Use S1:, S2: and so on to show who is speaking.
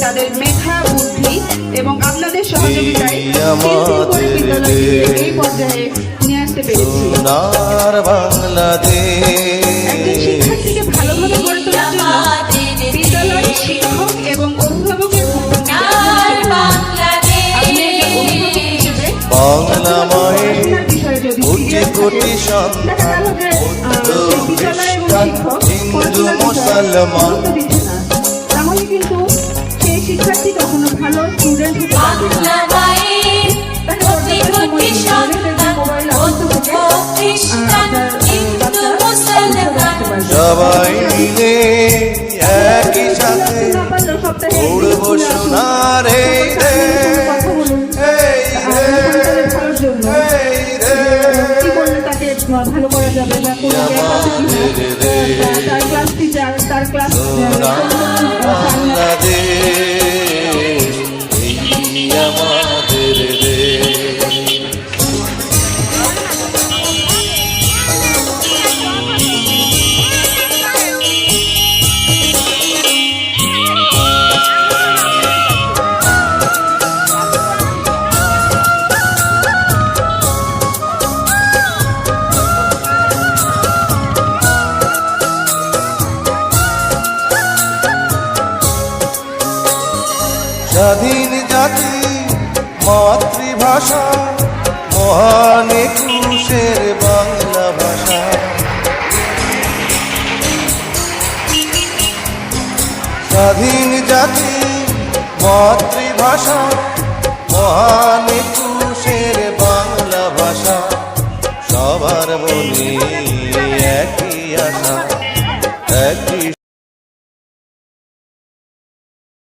S1: তাদের মেধা বুদ্ধি এবং আপনাদের সহযোগিতায় এই পর্যায়ে নিয়ে আসতে পেরেছি। একজন শিক্ষার্থীকে ভালোভাবে গড়ে তোলার জন্য বিদ্যালয়ের শিক্ষক এবং অভিভাবকের ভূমিকা আপনি একজন অভিভাবক হিসেবে
S2: বাংলা মায়ের
S1: পড়াশোনার বিষয়ে যদি
S2: কোটি
S1: serious
S2: কোটি
S1: থাকেন, দেখা গেল যে, বিদ্যালয় এবং শিক্ষক পড়াশোনার বিষয়ে
S2: মুসলমান।
S1: গুরুত্ব দিচ্ছে শিক্ষার্থী কখনো ভালো স্টুডেন্ট হতে।
S2: সবাই মিলে একই সাথে উড়ব সোনার
S1: ভালো করা যাবে বা কোনো তার ক্লাস টিচার তার ক্লাস
S2: স্বাধীন জাতি, মাতৃভাষা, মহান একুশের বাংলা ভাষা। স্বাধীন জাতি, মাতৃভাষা, মহান একুশের বাংলা ভাষা। সবার মনে একই আশা।